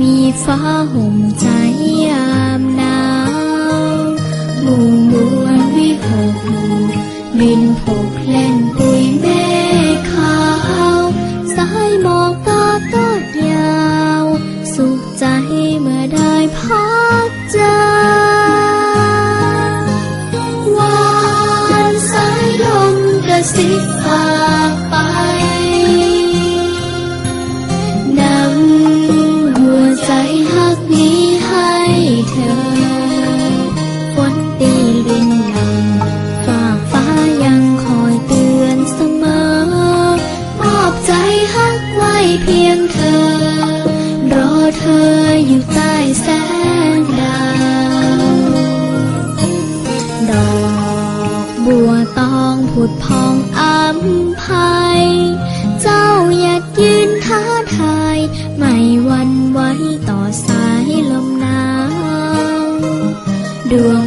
มีฟ้าห่มใจยามหนาวหมู่มวนวิหกบินโผ ออยู่ใต้แสงดาว ดอกบัวตองผุดพองอำภัย เจ้าอยากยืนท้าทาย ไม่วันไว้ต่อสายลมหนาว ดวง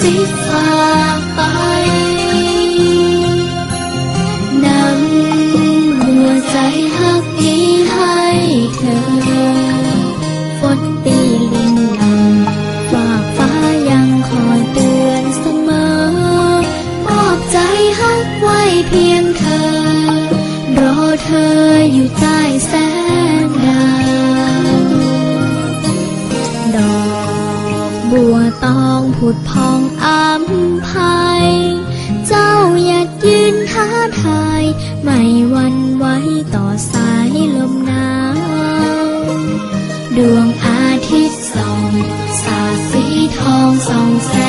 sĩ pha bay บัวตองผุดพองอำภัย เจ้าอยากยืนท้าทาย ไม่วันไว้ต่อสายลมหนาวดวงอาทิตย์ส่องสาสีทองส่องแสง